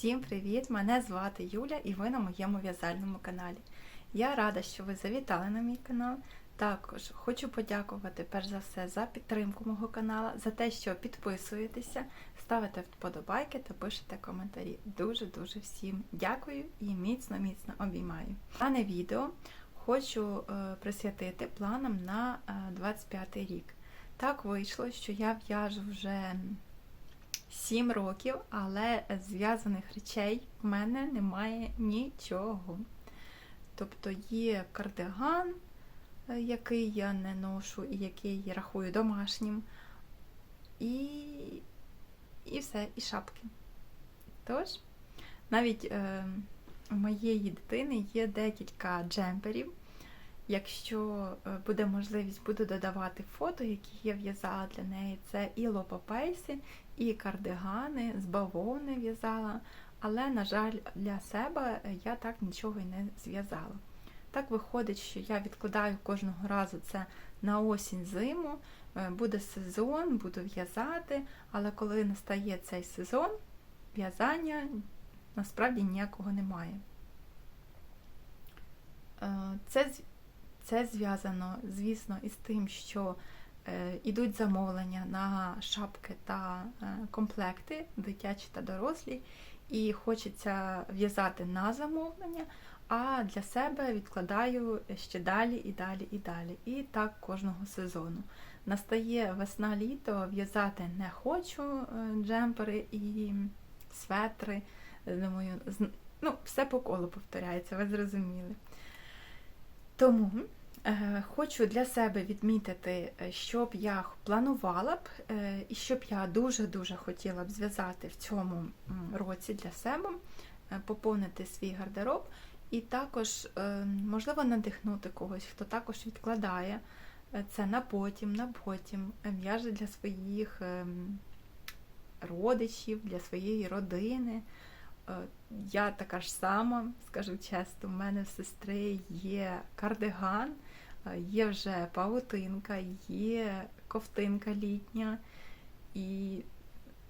Всім привіт! Мене звати Юля і ви на моєму в'язальному каналі. Я рада, що ви завітали на мій канал. Також хочу подякувати перш за все за підтримку мого каналу, за те, що підписуєтеся, ставите вподобайки та пишете коментарі. Дуже-дуже всім дякую і міцно-міцно обіймаю. Дане відео хочу е, присвятити планам на е, 25 рік. Так вийшло, що я в'яжу вже 7 років, але зв'язаних речей в мене немає нічого. Тобто є кардиган, е, який я не ношу і який я рахую домашнім, і, і все, і шапки. Тож, навіть е, у моєї дитини є декілька джемперів. Якщо е, буде можливість, буду додавати фото, які я в'язала для неї. Це і лопапейси, і кардигани, з бавовни в'язала. Але, на жаль, для себе я так нічого й не зв'язала. Так виходить, що я відкладаю кожного разу це на осінь зиму, е, буде сезон, буду в'язати, але коли настає цей сезон, в'язання насправді ніякого немає. Е, Це це зв'язано, звісно, із тим, що е, йдуть замовлення на шапки та е, комплекти, дитячі та дорослі, і хочеться в'язати на замовлення, а для себе відкладаю ще далі і далі і далі. І так кожного сезону. Настає весна-літо, в'язати не хочу е, джемпери і светри. Думаю, ну, все по колу повторяється, ви зрозуміли. Тому хочу для себе відмітити, щоб я планувала б, е, і щоб я дуже-дуже хотіла б зв'язати в цьому році для себе, е, поповнити свій гардероб, і також, е, можливо, надихнути когось, хто також відкладає е, це на потім, на потім, е, в'яже для своїх е, родичів, для своєї родини. Е, Я така ж сама, скажу чесно, у мене в сестри є кардиган, е, є вже павутинка, є ковтинка літня. І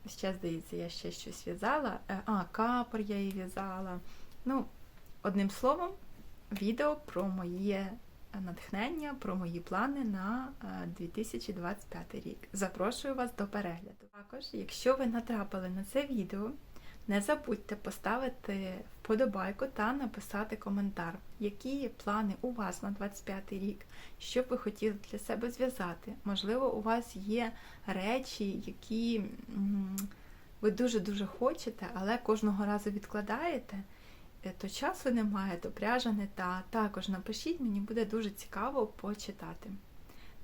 ще, здається, я ще щось в'язала. Е, А, капор я її в'язала. Ну, одним словом, відео про моє натхнення, про мої плани на 2025 рік. Запрошую вас до перегляду. Також, якщо ви натрапили на це відео, не забудьте поставити вподобайку та написати коментар, які плани у вас на 25 рік, що б ви хотіли для себе зв'язати. Можливо, у вас є речі, які ви дуже-дуже хочете, але кожного разу відкладаєте, е, то часу немає, то пряжа не та. Також напишіть, мені буде дуже цікаво почитати.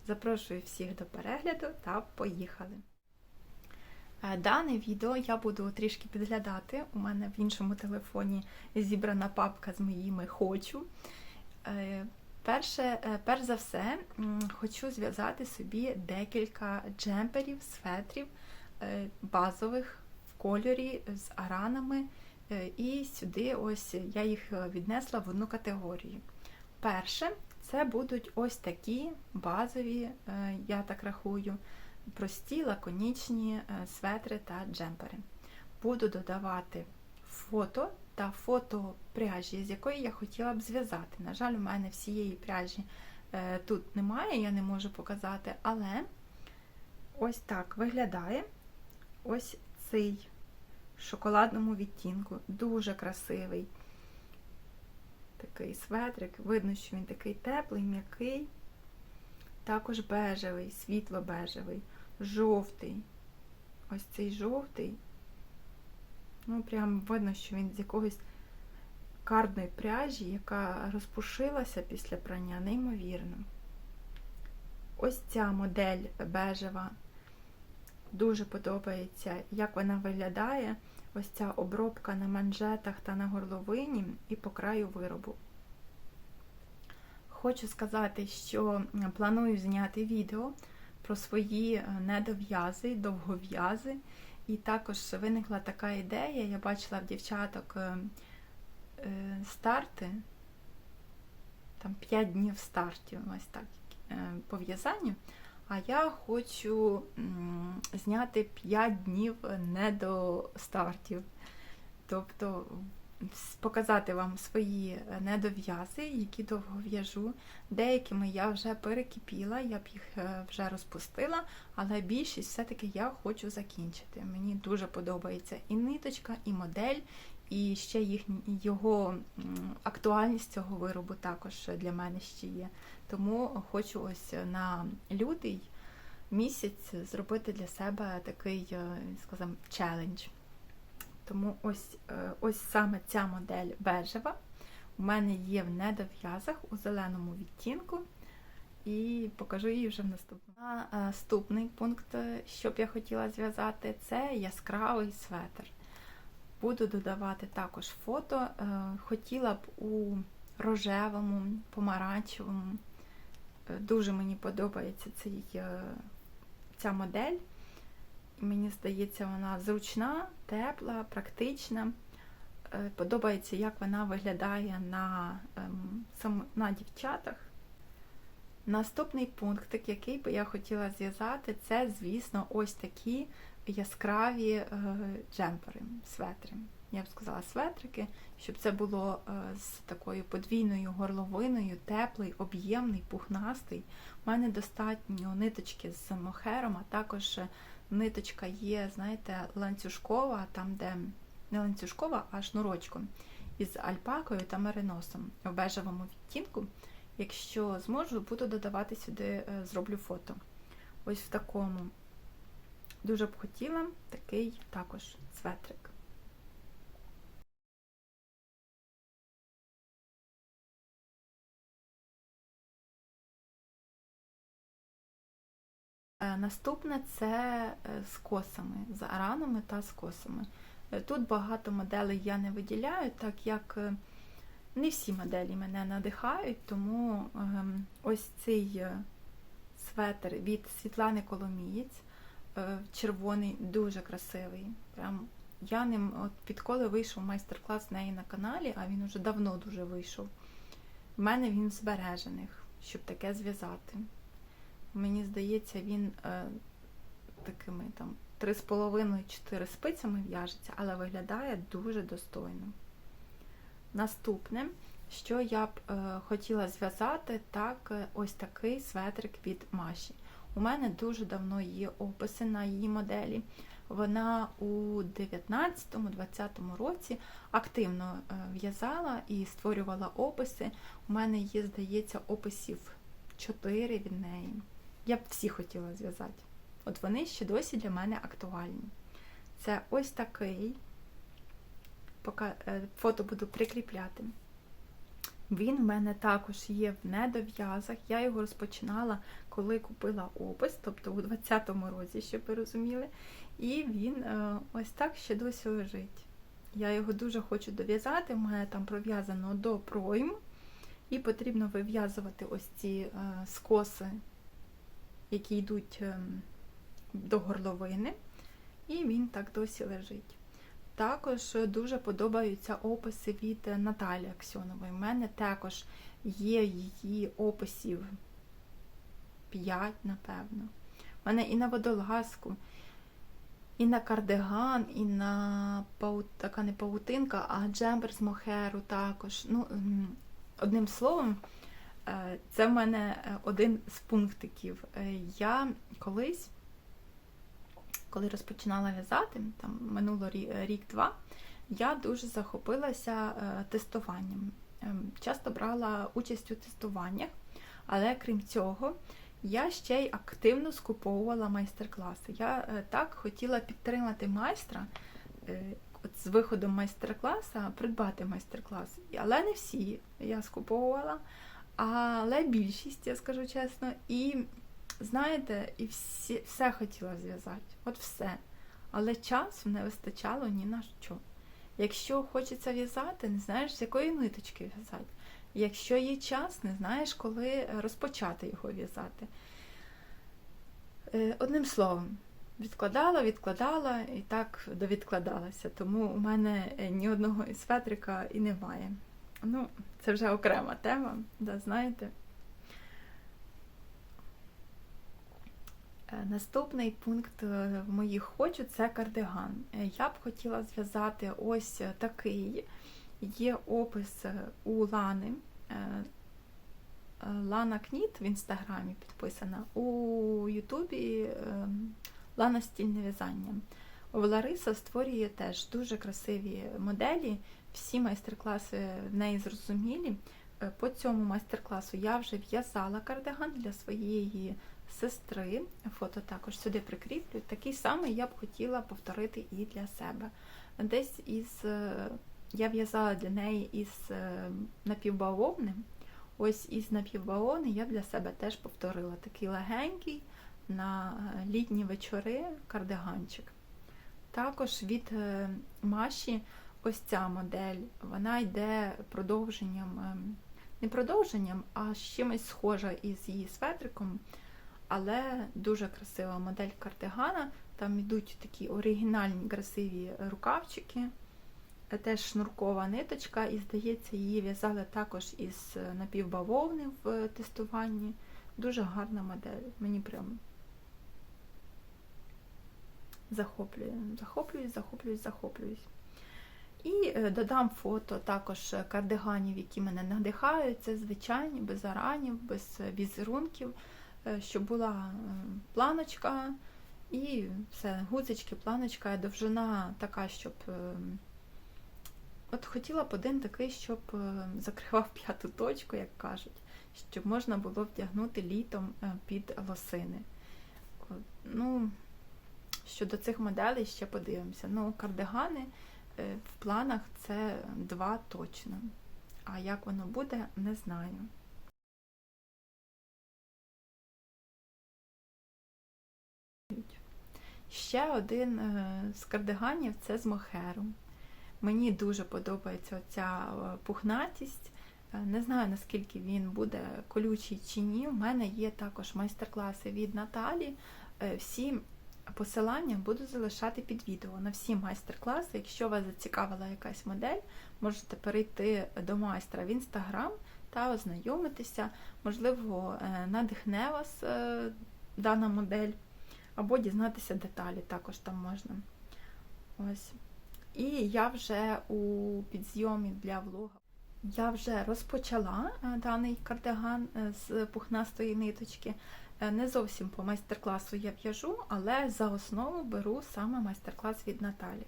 Запрошую всіх до перегляду та поїхали! Дане відео я буду трішки підглядати. У мене в іншому телефоні зібрана папка з моїми хочу. Перше, е, Перш за все, хочу зв'язати собі декілька джемперів, светрів е, базових в кольорі з аранами. Е, і сюди ось я їх віднесла в одну категорію. Перше, це будуть ось такі базові, я так рахую прості, лаконічні светри та джемпери. Буду додавати фото та фото пряжі, з якої я хотіла б зв'язати. На жаль, у мене всієї пряжі е, тут немає, я не можу показати, але ось так виглядає ось цей шоколадному відтінку. Дуже красивий такий светрик. Видно, що він такий теплий, м'який. Також бежевий, світло-бежевий жовтий. Ось цей жовтий. Ну, прям видно, що він з якогось кардної пряжі, яка розпушилася після прання, неймовірно. Ось ця модель бежева. Дуже подобається, як вона виглядає. Ось ця обробка на манжетах та на горловині і по краю виробу. Хочу сказати, що планую зняти відео про свої е, недов'язи, довгов'язи. І також виникла така ідея, я бачила в дівчаток е, е, старти, там 5 днів стартів, ось так, по в'язанню. А я хочу зняти 5 днів не до стартів. тобто показати вам свої е, недов'язи, які довго в'яжу. Деякими я вже перекипіла, я б їх е, вже розпустила, але більшість все-таки я хочу закінчити. Мені дуже подобається і ниточка, і модель, і ще їхні, його актуальність цього виробу також для мене ще є. Тому хочу ось на лютий місяць зробити для себе такий, е, скажімо, челендж. Тому ось, е, ось саме ця модель бежева. У мене є в недов'язах у зеленому відтінку. І покажу її вже в наступному. Е, Наступний пункт, е, що б я хотіла зв'язати, це яскравий светр. Буду додавати також фото. Хотіла б у рожевому, помаранчевому. Дуже мені подобається цей, ця модель. Мені здається, вона зручна, тепла, практична. Е, Подобається, як вона виглядає на, ем, на дівчатах. Наступний пунктик, який би я хотіла зв'язати, це, звісно, ось такі яскраві е, джемпери, светри. Я б сказала светрики, щоб це було е, з такою подвійною горловиною, теплий, об'ємний, пухнастий. У мене достатньо ниточки з мохером, а також ниточка є, знаєте, ланцюжкова, там, де не ланцюжкова, а шнурочком із альпакою та мериносом в бежевому відтінку. Якщо зможу, буду додавати сюди, е, зроблю фото. Ось в такому. Дуже б хотіла такий також светрик. Наступне це е, з косами, з аранами та з косами. Е, Тут багато моделей я не виділяю, так як е, не всі моделі мене надихають, тому ем, ось цей е, светр від Світлани Коломієць, е, червоний, дуже красивий. Прям я ним от відколи вийшов майстер-клас в неї на каналі, а він уже давно дуже вийшов. В мене він збережених, щоб таке зв'язати. Мені здається, він е, такими там 3,5-4 спицями в'яжеться, але виглядає дуже достойно. Наступне, що я б е, хотіла зв'язати, так, е, ось такий светрик від Маші. У мене дуже давно є описи на її моделі. Вона у 19-20 році активно е, в'язала і створювала описи. У мене є, здається, описів 4 від неї. Я б всі хотіла зв'язати. От вони ще досі для мене актуальні. Це ось такий. Поки е, фото буду прикріпляти. Він в мене також є в недов'язах. Я його розпочинала, коли купила опис, тобто у 20-му році, щоб ви розуміли. І він е, ось так ще досі лежить. Я його дуже хочу дов'язати, в мене там пров'язано до пройм, і потрібно вив'язувати ось ці е, скоси, які йдуть е, до горловини, і він так досі лежить. Також дуже подобаються описи від Наталі Аксьонової. У мене також є її описів 5, напевно. У мене і на водолазку, і на кардиган, і на така не паутинка, а джембер з мохеру також. Ну, Одним словом, це в мене е, один з пунктиків. Е, Я колись коли розпочинала в'язати, там минуло рік-два, я дуже захопилася е, тестуванням. Ем, Часто брала участь у тестуваннях, але крім цього, я ще й активно скуповувала майстер-класи. Я е, так хотіла підтримати майстра е, от з виходом майстер-класа, придбати майстер-клас. Але не всі я скуповувала, але більшість, я скажу чесно. І знаєте, і всі, все хотіла зв'язати. От все. Але часу не вистачало ні на що. Якщо хочеться в'язати, не знаєш, з якої ниточки в'язати. Якщо є час, не знаєш, коли розпочати його в'язати. Е, Одним словом, відкладала, відкладала і так довідкладалася. Тому у мене е, ні одного із светрика і немає. Ну, це вже окрема тема, да, знаєте. Е, Наступний пункт е, моїх хочу це кардиган. Е, Я б хотіла зв'язати ось такий. Є опис у Лани. Лана Кніт в інстаграмі підписана. У Ютубі Лана стільне в'язання. Лариса створює теж дуже красиві моделі. Всі майстер-класи в неї зрозумілі. Е, По цьому майстер-класу я вже в'язала кардиган для своєї сестри. Фото також сюди прикріплю. Такий самий я б хотіла повторити і для себе. Десь із е, я в'язала для неї із е, напівбавовни. Ось із напівбавовни я для себе теж повторила такий легенький на літні вечори кардиганчик. Також від Маші ось ця модель, вона йде продовженням, ем, не продовженням, а з чимось схожа із її светриком, але дуже красива модель кардигана. Там йдуть такі оригінальні красиві рукавчики, е, теж шнуркова ниточка, і, здається, її в'язали також із е, напівбавовни в тестуванні. Дуже гарна модель. Мені прям захоплює. Захоплююсь, захоплююсь, захоплююсь. І е, додам фото також кардиганів, які мене надихають. Це звичайні, без аранів, без візерунків, е, щоб була е, планочка і все, гузички, планочка, довжина така, щоб. е, От хотіла б один такий, щоб е, закривав п'яту точку, як кажуть, щоб можна було вдягнути літом е, під лосини. Ну, щодо цих моделей ще подивимося. Ну, кардигани е, в планах це два точно. А як воно буде, не знаю. Ще один е, з кардиганів це з мохеру. Мені дуже подобається оця е, пухнатість. Е, Не знаю, наскільки він буде колючий чи ні. У мене є також майстер-класи від Наталі. Е, Всі посилання буду залишати під відео на всі майстер-класи. Якщо вас зацікавила якась модель, можете перейти до майстра в інстаграм та ознайомитися. Можливо, е, надихне вас е, дана модель, або дізнатися деталі також там можна. Ось. І я вже у підзйомі для влога. Я вже розпочала е, даний кардиган з пухнастої ниточки. Е, Не зовсім по майстер-класу я в'яжу, але за основу беру саме майстер-клас від Наталі.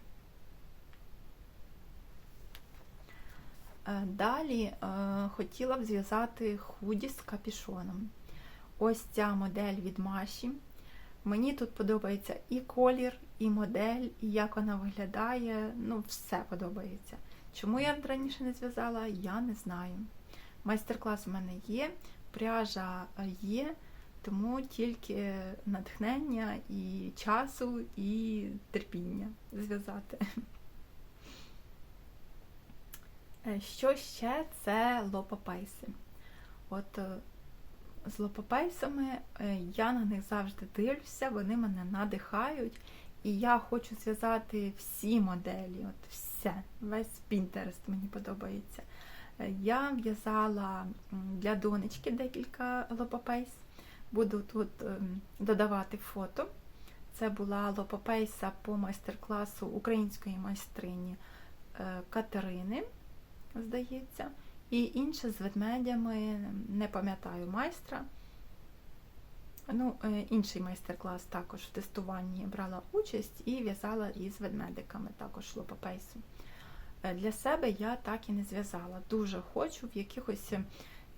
Е, Далі е, хотіла б зв'язати худі з капішоном. Ось ця модель від Маші. Мені тут подобається і колір, і модель, і як вона виглядає. Ну, все подобається. Чому я раніше не зв'язала, я не знаю. Майстер-клас у мене є, пряжа є, тому тільки натхнення і часу, і терпіння зв'язати. Е, Що ще це лопапейси. От е, з лопапейсами е, я на них завжди дивлюся, вони мене надихають. І я хочу зв'язати всі моделі, от все, весь Pinterest мені подобається. Я в'язала для донечки декілька лопапейс. Буду тут ем, додавати фото. Це була лопапейса по майстер-класу української майстрині е, Катерини, здається. І інше з ведмедями, не пам'ятаю майстра. Ну, е, інший майстер-клас також в тестуванні брала участь і в'язала із ведмедиками, також лопапейсу. Е, Для себе я так і не зв'язала. Дуже хочу в якихось.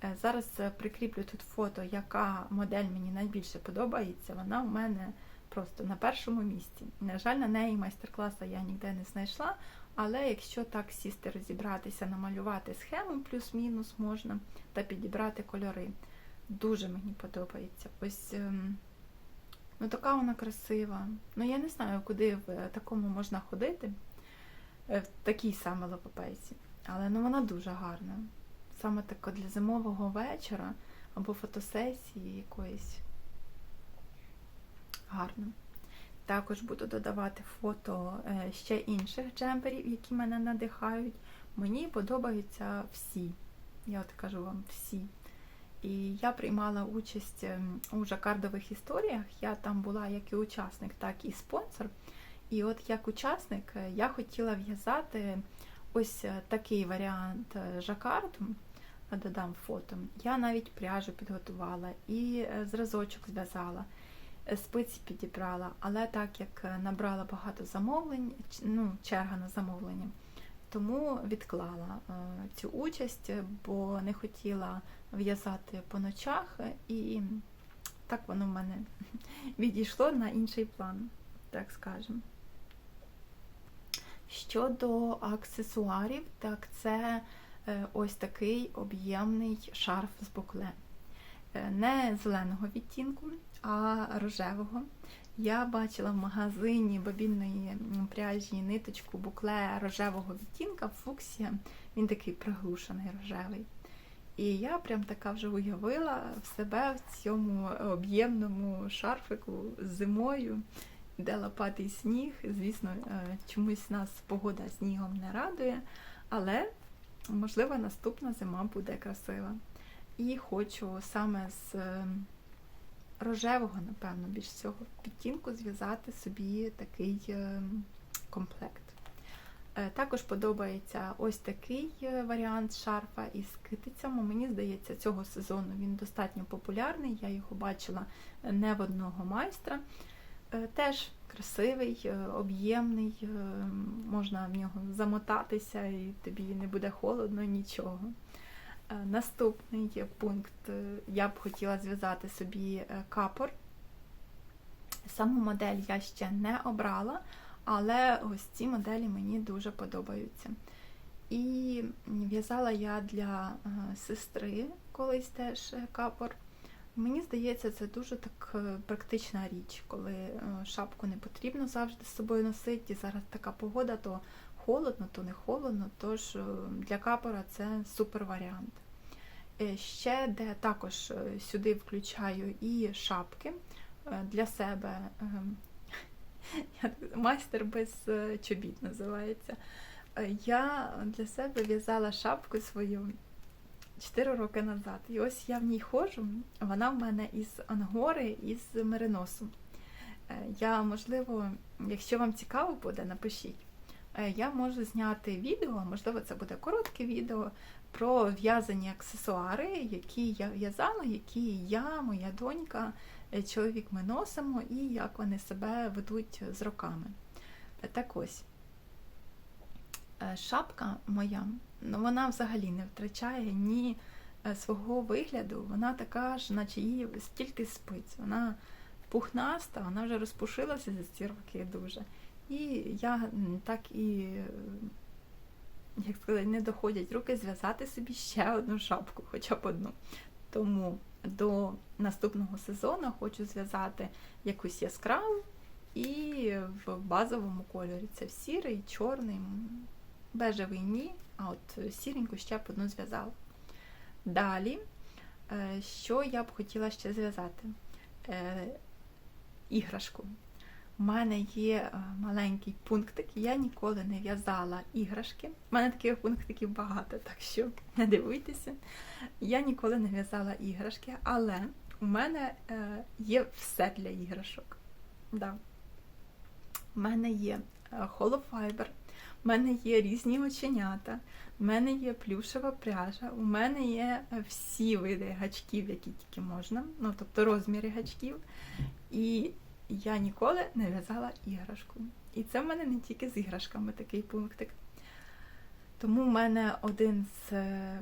Е, Зараз е, прикріплю тут фото, яка модель мені найбільше подобається. Вона у мене просто на першому місці. На жаль, на неї майстер-класу я ніде не знайшла, але якщо так сісти, розібратися, намалювати схему плюс-мінус можна та підібрати кольори. Дуже мені подобається. Ось ем, ну така вона красива. Ну я не знаю, куди в е, такому можна ходити, в такій саме лопапейсі. Але ну вона дуже гарна. Саме така для зимового вечора або фотосесії якоїсь. Гарно. Також буду додавати фото е, ще інших джемперів, які мене надихають. Мені подобаються всі. Я от кажу вам всі. І я приймала участь ем, у жакардових історіях. Я там була як і учасник, так і спонсор. І от як учасник е, я хотіла в'язати ось е, такий варіант жакарду. Додам фото. Я навіть пряжу підготувала і е, зразочок зв'язала, е, спиці підібрала, але так як е, набрала багато замовлень, ну, черга на замовлення, тому відклала цю участь, бо не хотіла в'язати по ночах, і так воно в мене відійшло на інший план, так скажемо. Щодо аксесуарів, так це ось такий об'ємний шарф з букле. Е, Не зеленого відтінку, а рожевого. Я бачила в магазині бобінної пряжі ниточку букле рожевого відтінка фуксія. Він такий приглушений рожевий. І я прям така вже уявила в себе в цьому об'ємному шарфику зимою, де лопатий сніг. Звісно, е, чомусь нас погода снігом не радує, але можливо наступна зима буде красива. І хочу саме з е, рожевого, напевно, більш всього відтінку зв'язати собі такий е, комплект. Е, Також подобається ось такий варіант шарфа із китицями. Мені здається, цього сезону він достатньо популярний. Я його бачила не в одного майстра. Е, Теж красивий, е, об'ємний, е, можна в нього замотатися і тобі не буде холодно, нічого. Наступний пункт я б хотіла зв'язати собі капор. Саму модель я ще не обрала, але ось ці моделі мені дуже подобаються. І в'язала я для сестри колись теж капор. Мені здається, це дуже так е, практична річ, коли е, шапку не потрібно завжди з собою носити. І зараз така погода, то холодно, то не холодно. Тож е, для капора це супер варіант. Ще де також сюди включаю і шапки для себе. ем, Майстер без чобіт називається. Я для себе в'язала шапку свою 4 роки назад. І ось я в ній ходжу. Вона в мене із ангори і з мериносу. Е, Я, можливо, якщо вам цікаво буде, напишіть. Е, Я можу зняти відео, можливо, це буде коротке відео про в'язані аксесуари, які я в'язала, які я, моя донька, е, чоловік ми носимо, і як вони себе ведуть з роками. Так ось. Шапка моя, вона взагалі не втрачає ні е, свого вигляду. Вона така ж, наче її стільки спиць. Вона пухнаста, вона вже розпушилася за ці роки дуже. І я так і, як сказати, не доходять руки зв'язати собі ще одну шапку, хоча б одну. Тому до наступного сезону хочу зв'язати якусь яскраву і в базовому кольорі. Це в сірий, чорний, бежевий ні, а от сіреньку ще б одну зв'язала. Далі, е, що я б хотіла ще зв'язати? Е, Іграшку. У мене є е, маленький пунктик, я ніколи не в'язала іграшки. У мене таких пунктиків багато, так що не дивуйтеся. Я ніколи не в'язала іграшки, але у мене є все для іграшок. Да. У мене є холофайбер, у мене є різні оченята, у мене є плюшева пряжа, у мене є е, всі види гачків, які тільки можна, ну тобто розміри гачків. І я ніколи не в'язала іграшку. І це в мене не тільки з іграшками такий пунктик. Тому в мене один з е.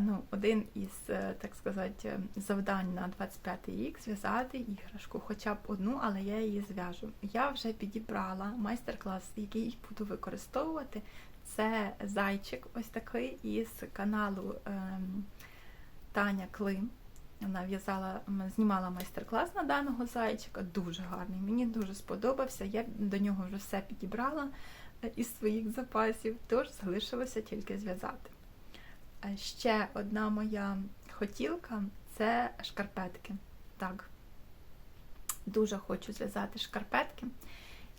Ну, один із, е, так сказати, завдань на 25 рік зв'язати іграшку, хоча б одну, але я її зв'яжу. Я вже підібрала майстер-клас, який буду використовувати. Це зайчик, ось такий із каналу ем, Таня Клим. Вона в'язала, знімала майстер-клас на даного зайчика, дуже гарний. Мені дуже сподобався. Я до нього вже все підібрала е, із своїх запасів, тож залишилося тільки зв'язати. Ще одна моя хотілка це шкарпетки. Так, дуже хочу зв'язати шкарпетки.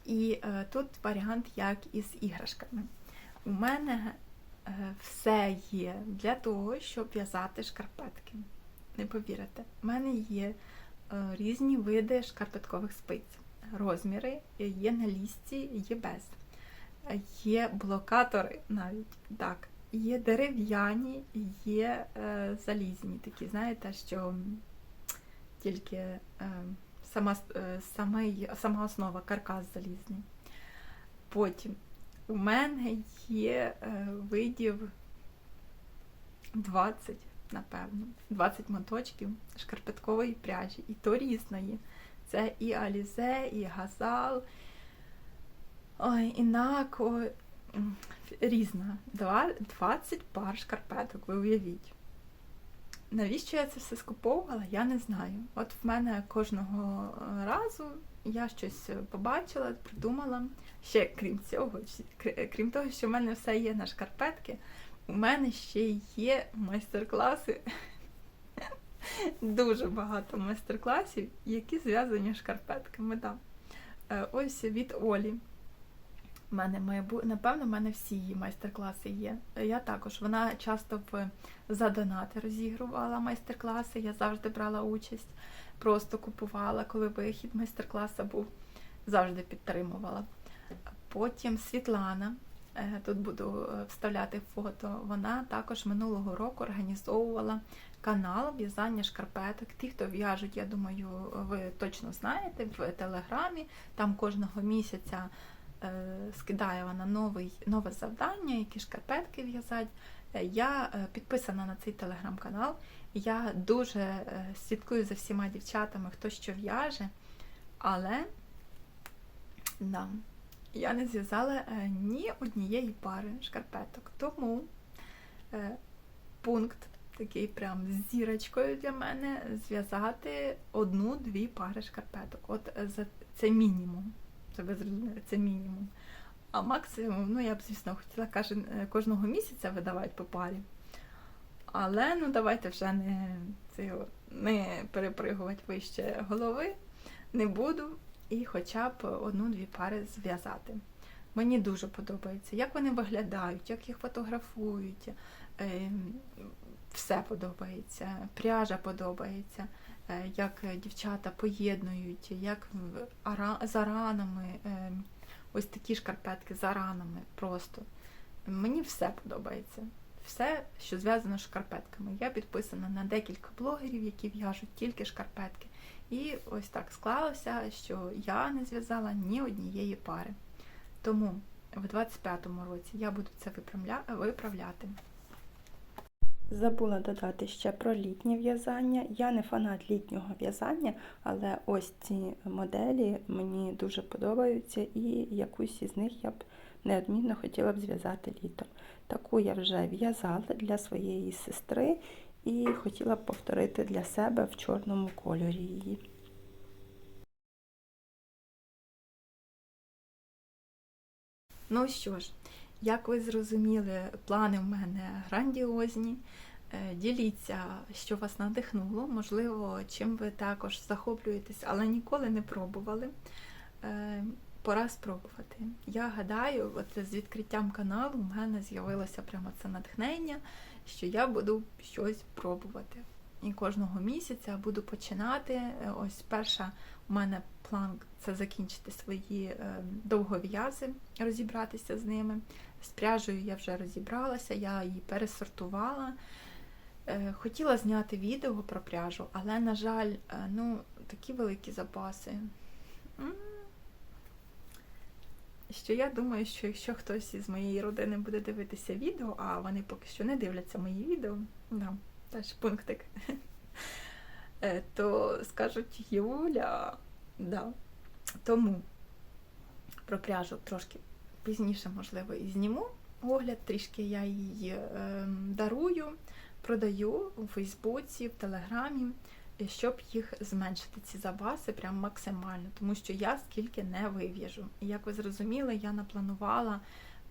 І е, тут варіант як із іграшками. У мене е, все є для того, щоб в'язати шкарпетки. Не повірите, в мене є е, різні види шкарпеткових спиць. Розміри є на лісці, є без. Е, Є блокатори навіть так. Є дерев'яні, є е, залізні такі, знаєте, що тільки е, сама, е, самий, сама основа, каркас залізний. Потім у мене є е, видів 20, напевно, 20 моточків шкарпеткової пряжі, і то різної. Це і Алізе, і Газал, ой, і Нако, м, різна. 20 пар шкарпеток, ви уявіть. Навіщо я це все скуповувала, я не знаю. От в мене кожного е, разу я щось побачила, придумала. Ще крім цього, крім того, що в мене все є на шкарпетки, у мене ще є майстер-класи. Дуже багато майстер-класів, які зв'язані з шкарпетками. Да. Е, Ось від Олі. У мене має бу- напевно, в мене всі її майстер-класи є. Я також. Вона часто в за донати розігрувала майстер-класи. Я завжди брала участь, просто купувала, коли вихід майстер-класу був, завжди підтримувала. Потім Світлана. е, Тут буду е, вставляти фото. Вона також минулого року організовувала канал в'язання шкарпеток. Ті, хто в'яжуть, я думаю, ви точно знаєте в телеграмі. Там кожного місяця скидає вона новий, нове завдання, які шкарпетки в'язать. Е, Я е, підписана на цей телеграм-канал. Я дуже е, слідкую за всіма дівчатами, хто що в'яже, але да, я не зв'язала е, ні однієї пари шкарпеток. Тому е, пункт такий прям зірочкою для мене зв'язати одну-дві пари шкарпеток. От е, це мінімум. Це ви зрозуміли, це мінімум. А максимум, ну я б, звісно, хотіла е, кожного місяця видавати по парі. Але ну давайте вже не, це, не перепригувати вище голови. Не буду. І хоча б одну-дві пари зв'язати. Мені дуже подобається, як вони виглядають, як їх фотографують. Все подобається, пряжа подобається, е, як дівчата поєднують, як за ранами, ем, ось такі шкарпетки за ранами просто. Мені все подобається. Все, що зв'язано з шкарпетками. Я підписана на декілька блогерів, які в'яжуть тільки шкарпетки. І ось так склалося, що я не зв'язала ні однієї пари. Тому в 25-му році я буду це виправляти. Забула додати ще про літнє в'язання. Я не фанат літнього в'язання, але ось ці моделі мені дуже подобаються, і якусь із них я б неодмінно хотіла б зв'язати літом. Таку я вже в'язала для своєї сестри і хотіла б повторити для себе в чорному кольорі її. Ну що ж, як ви зрозуміли, плани в мене грандіозні. Е, Діліться, що вас надихнуло, можливо, чим ви також захоплюєтесь, але ніколи не пробували. Е, Пора спробувати. Я гадаю, от з відкриттям каналу в мене з'явилося прямо це натхнення, що я буду щось пробувати. І кожного місяця буду починати. Е, Ось перша у мене план це закінчити свої довгов'язи, розібратися з ними. З пряжею я вже розібралася, я її пересортувала. Е, Хотіла зняти відео про пряжу, але, на жаль, е, ну, такі великі запаси. Що я думаю, що якщо хтось із моєї родини буде дивитися відео, а вони поки що не дивляться мої відео, да, теж пунктик, е, то скажуть Юля, да. Тому про пряжу трошки пізніше, можливо, і зніму огляд, трішки я її е, дарую, продаю у Фейсбуці, в Телеграмі, е, щоб їх зменшити, ці запаси прям максимально, тому що я скільки не вив'яжу. І як ви зрозуміли, я напланувала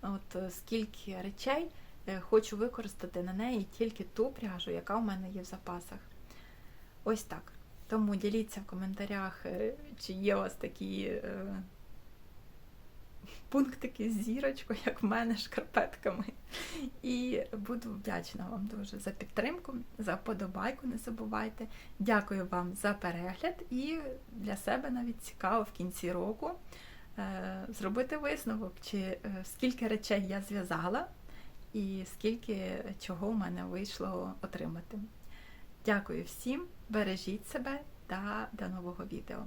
от е, скільки речей е, хочу використати на неї тільки ту пряжу, яка у мене є в запасах. Ось так. Тому діліться в коментарях, чи є у вас такі пунктики з зірочкою, як в мене, шкарпетками. І буду вдячна вам дуже за підтримку, за вподобайку, не забувайте. Дякую вам за перегляд і для себе навіть цікаво в кінці року е, зробити висновок, чи е, скільки речей я зв'язала і скільки чого в мене вийшло отримати. Дякую всім, бережіть себе та до нового відео.